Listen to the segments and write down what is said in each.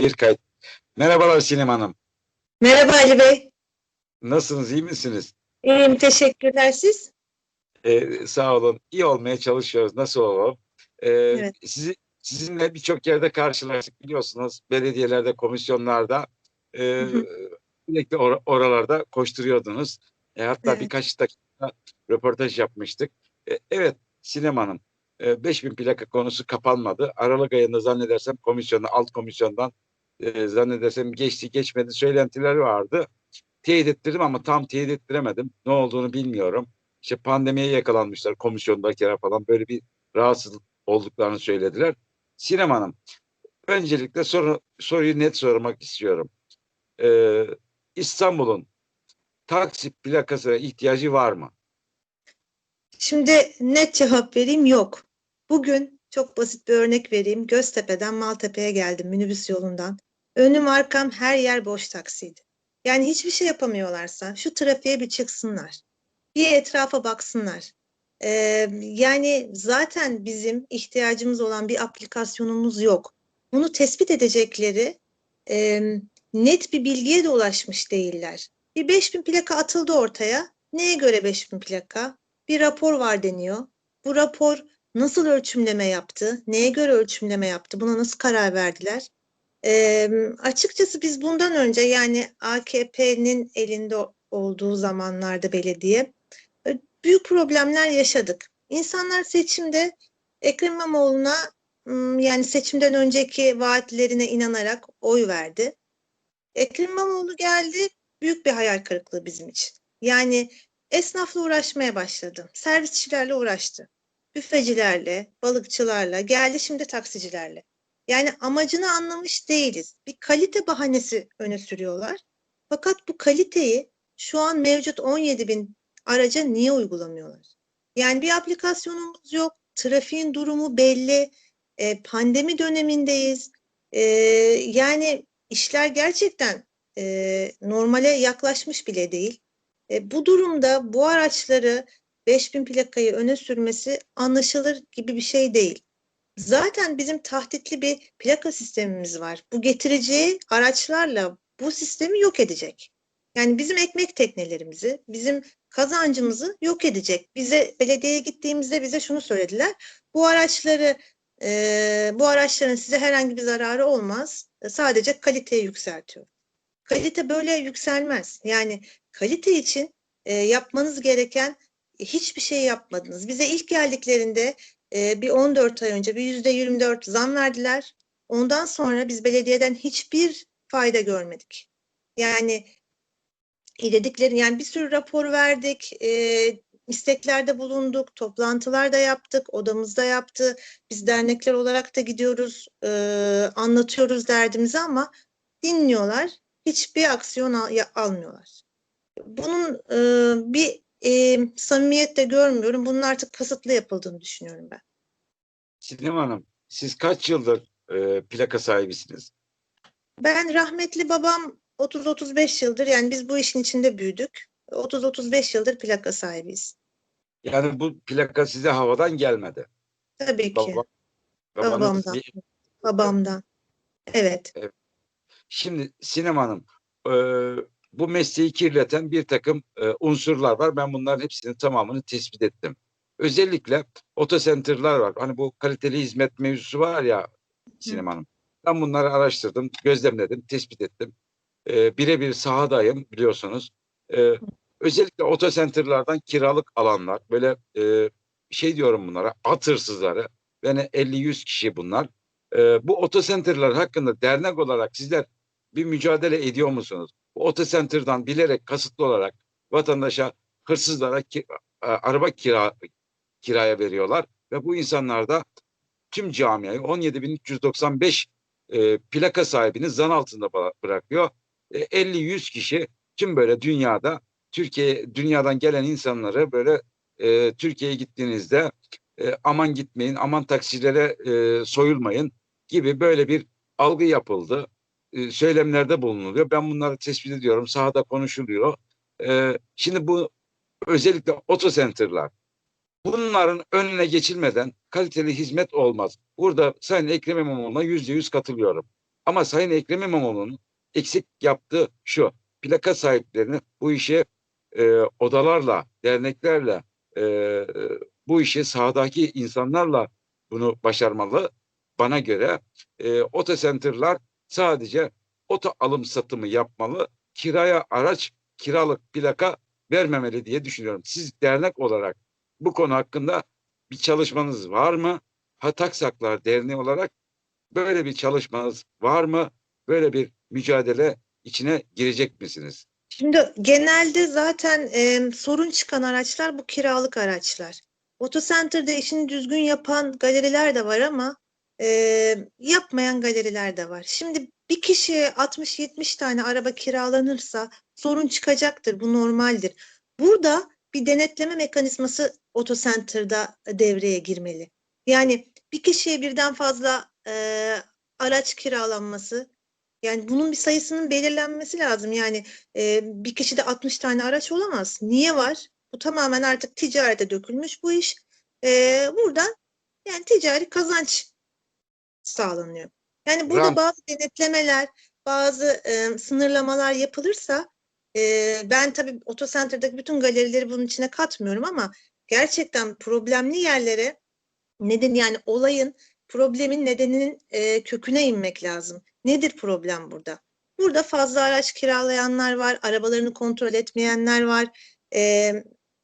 Bir kayıt. Merhabalar Sinem Hanım. Merhaba Ali Bey. Nasılsınız, iyi misiniz? İyiyim, teşekkürler siz. Ee, sağ olun. İyi olmaya çalışıyoruz. Nasıl olalım? Ee, Evet. sizi, sizinle birçok yerde karşılaştık biliyorsunuz. Belediyelerde, komisyonlarda. E, hı. sürekli or- oralarda koşturuyordunuz. E, hatta Evet. birkaç dakika röportaj yapmıştık. E, evet Sinem Hanım. E, 5000 plaka konusu kapanmadı. Aralık ayında zannedersem komisyonda, alt komisyondan e, zannedersem geçti geçmedi söylentileri vardı. Teyit ettirdim ama tam teyit ettiremedim. Ne olduğunu bilmiyorum. İşte pandemiye yakalanmışlar komisyondakiler falan böyle bir rahatsız olduklarını söylediler. Sinem Hanım, öncelikle soru, soruyu net sormak istiyorum. Ee, İstanbul'un taksi plakasına ihtiyacı var mı? Şimdi net cevap vereyim yok. Bugün çok basit bir örnek vereyim. Göztepe'den Maltepe'ye geldim minibüs yolundan. Önüm arkam her yer boş taksiydi. Yani hiçbir şey yapamıyorlarsa şu trafiğe bir çıksınlar. Bir etrafa baksınlar. Ee, yani zaten bizim ihtiyacımız olan bir aplikasyonumuz yok. Bunu tespit edecekleri e, net bir bilgiye de ulaşmış değiller. Bir 5000 plaka atıldı ortaya. Neye göre 5000 plaka? Bir rapor var deniyor. Bu rapor nasıl ölçümleme yaptı? Neye göre ölçümleme yaptı? Buna nasıl karar verdiler? Ee, açıkçası biz bundan önce yani AKP'nin elinde olduğu zamanlarda belediye e, büyük problemler yaşadık. İnsanlar seçimde Ekrem İmamoğlu'na yani seçimden önceki vaatlerine inanarak oy verdi. Ekrem İmamoğlu geldi, büyük bir hayal kırıklığı bizim için. Yani esnafla uğraşmaya başladı. Servisçilerle uğraştı. Büfecilerle, balıkçılarla, geldi şimdi taksicilerle. Yani amacını anlamış değiliz. Bir kalite bahanesi öne sürüyorlar. Fakat bu kaliteyi şu an mevcut 17 bin araca niye uygulamıyorlar? Yani bir aplikasyonumuz yok. Trafiğin durumu belli. E, pandemi dönemindeyiz. E, yani işler gerçekten e, normale yaklaşmış bile değil. E, bu durumda bu araçları 5000 plakayı öne sürmesi anlaşılır gibi bir şey değil. Zaten bizim tahtitli bir plaka sistemimiz var. Bu getireceği araçlarla bu sistemi yok edecek. Yani bizim ekmek teknelerimizi, bizim kazancımızı yok edecek. Bize belediyeye gittiğimizde bize şunu söylediler. Bu araçları e, bu araçların size herhangi bir zararı olmaz. E, sadece kaliteyi yükseltiyor. Kalite böyle yükselmez. Yani kalite için e, yapmanız gereken hiçbir şey yapmadınız. Bize ilk geldiklerinde e, bir 14 ay önce bir yüzde 24 zam verdiler. Ondan sonra biz belediyeden hiçbir fayda görmedik. Yani dedikleri yani bir sürü rapor verdik, e, isteklerde bulunduk, toplantılar da yaptık, odamızda yaptı. Biz dernekler olarak da gidiyoruz, e, anlatıyoruz derdimizi ama dinliyorlar, hiçbir aksiyon al, ya- almıyorlar. Bunun e, bir e, samimiyet de görmüyorum. Bunun artık kasıtlı yapıldığını düşünüyorum ben. Sinem Hanım, siz kaç yıldır e, plaka sahibisiniz? Ben rahmetli babam 30-35 yıldır yani biz bu işin içinde büyüdük. 30-35 yıldır plaka sahibiyiz. Yani bu plaka size havadan gelmedi. Tabii ki Baba, babanız Babamdan. bir- babamdan. Evet. Şimdi Sinem Hanım, e, bu mesleği kirleten bir takım e, unsurlar var. Ben bunların hepsinin tamamını tespit ettim. Özellikle otocenter'lar var. Hani bu kaliteli hizmet mevzusu var ya Sinem Hanım. Ben bunları araştırdım, gözlemledim, tespit ettim. E, birebir sahadayım biliyorsunuz. E, özellikle otocenter'lardan kiralık alanlar, böyle e, şey diyorum bunlara, at hırsızları. Yani 50-100 kişi bunlar. E, bu otocenter'lar hakkında dernek olarak sizler bir mücadele ediyor musunuz? Bu otocenter'dan bilerek kasıtlı olarak vatandaşa, hırsızlara ki, a- araba kira, kiraya veriyorlar ve bu insanlar da tüm camiayı 17.395 e, plaka sahibini zan altında bırakıyor. E, 50-100 kişi tüm böyle dünyada Türkiye dünyadan gelen insanları böyle e, Türkiye'ye gittiğinizde e, aman gitmeyin, aman taksilere e, soyulmayın gibi böyle bir algı yapıldı. E, söylemlerde bulunuluyor. Ben bunları tespit ediyorum. Sahada konuşuluyor. Şimdi bu özellikle otocenterlar bunların önüne geçilmeden kaliteli hizmet olmaz. Burada Sayın Ekrem İmamoğlu'na yüzde yüz katılıyorum. Ama Sayın Ekrem İmamoğlu'nun eksik yaptığı şu. Plaka sahiplerini bu işe e, odalarla, derneklerle, e, bu işi sahadaki insanlarla bunu başarmalı. Bana göre e, otocenter'lar sadece oto alım satımı yapmalı. Kiraya araç, kiralık plaka vermemeli diye düşünüyorum. Siz dernek olarak bu konu hakkında bir çalışmanız var mı? Hataksaklar Derneği olarak böyle bir çalışmanız var mı? Böyle bir mücadele içine girecek misiniz? Şimdi genelde zaten e, sorun çıkan araçlar bu kiralık araçlar. Otocenter'da işini düzgün yapan galeriler de var ama e, yapmayan galeriler de var. Şimdi bir kişiye 60-70 tane araba kiralanırsa sorun çıkacaktır. Bu normaldir. Burada bir denetleme mekanizması otocenter'da devreye girmeli. Yani bir kişiye birden fazla e, araç kiralanması, yani bunun bir sayısının belirlenmesi lazım. Yani e, bir kişide 60 tane araç olamaz. Niye var? Bu tamamen artık ticarete dökülmüş bu iş. E, buradan yani ticari kazanç sağlanıyor. Yani burada Ram- bazı denetlemeler, bazı e, sınırlamalar yapılırsa e, ben tabii otocenter'daki bütün galerileri bunun içine katmıyorum ama gerçekten problemli yerlere neden yani olayın problemin nedeninin e, köküne inmek lazım. Nedir problem burada? Burada fazla araç kiralayanlar var, arabalarını kontrol etmeyenler var, e,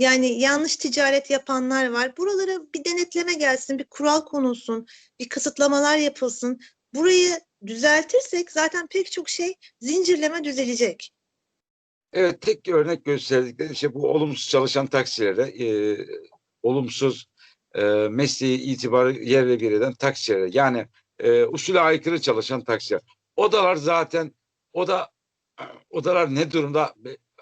yani yanlış ticaret yapanlar var. Buralara bir denetleme gelsin, bir kural konulsun, bir kısıtlamalar yapılsın. Burayı düzeltirsek zaten pek çok şey zincirleme düzelecek. Evet, tek örnek gösterdikleri şey bu olumsuz çalışan taksilere, e, olumsuz e, mesleği itibarı yerle bir eden taksilere. Yani e, usule aykırı çalışan taksiler. Odalar zaten, oda odalar ne durumda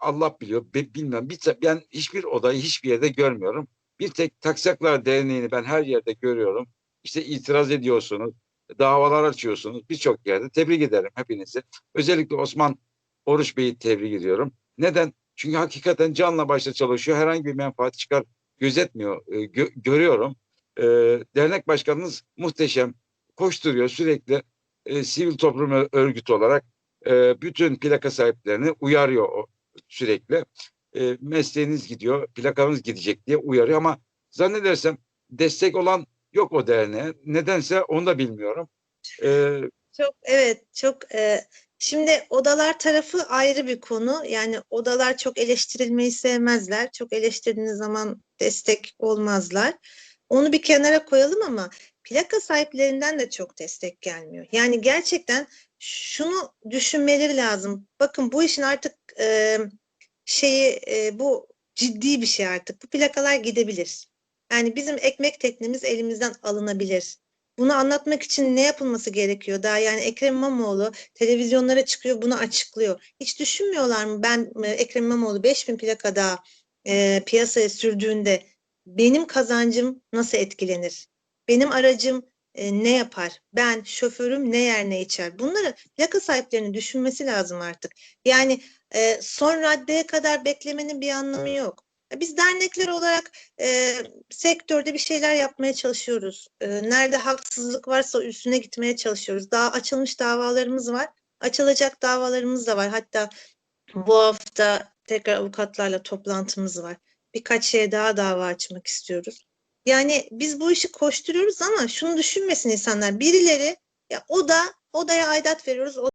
Allah biliyor, bilmem. Bir, ben hiçbir odayı hiçbir yerde görmüyorum. Bir tek Taksaklar Derneği'ni ben her yerde görüyorum. İşte itiraz ediyorsunuz, davalar açıyorsunuz birçok yerde. Tebrik ederim hepinizi. Özellikle Osman Oruç Bey'i tebrik ediyorum. Neden? Çünkü hakikaten canla başla çalışıyor. Herhangi bir menfaat çıkar gözetmiyor. E, gö- görüyorum. E, dernek başkanınız muhteşem. Koşturuyor sürekli e, sivil toplum örgütü olarak e, bütün plaka sahiplerini uyarıyor o, sürekli. E, mesleğiniz gidiyor, plakanız gidecek diye uyarıyor ama zannedersem destek olan yok o derneğe. Nedense onu da bilmiyorum. E, Çok evet çok e, şimdi odalar tarafı ayrı bir konu. Yani odalar çok eleştirilmeyi sevmezler. Çok eleştirdiğiniz zaman destek olmazlar. Onu bir kenara koyalım ama plaka sahiplerinden de çok destek gelmiyor. Yani gerçekten şunu düşünmeleri lazım. Bakın bu işin artık e, şeyi e, bu ciddi bir şey artık. Bu plakalar gidebilir. Yani bizim ekmek teknemiz elimizden alınabilir. Bunu anlatmak için ne yapılması gerekiyor daha yani Ekrem İmamoğlu televizyonlara çıkıyor bunu açıklıyor. Hiç düşünmüyorlar mı ben e, Ekrem İmamoğlu 5000 plaka daha e, piyasaya sürdüğünde benim kazancım nasıl etkilenir? Benim aracım e, ne yapar? Ben şoförüm ne yer ne içer? Bunları plaka sahiplerinin düşünmesi lazım artık. Yani e, son raddeye kadar beklemenin bir anlamı yok. Biz dernekler olarak e, sektörde bir şeyler yapmaya çalışıyoruz. E, nerede haksızlık varsa üstüne gitmeye çalışıyoruz. Daha açılmış davalarımız var. Açılacak davalarımız da var. Hatta bu hafta tekrar avukatlarla toplantımız var. Birkaç şeye daha dava açmak istiyoruz. Yani biz bu işi koşturuyoruz ama şunu düşünmesin insanlar. Birileri ya o da odaya aidat veriyoruz. O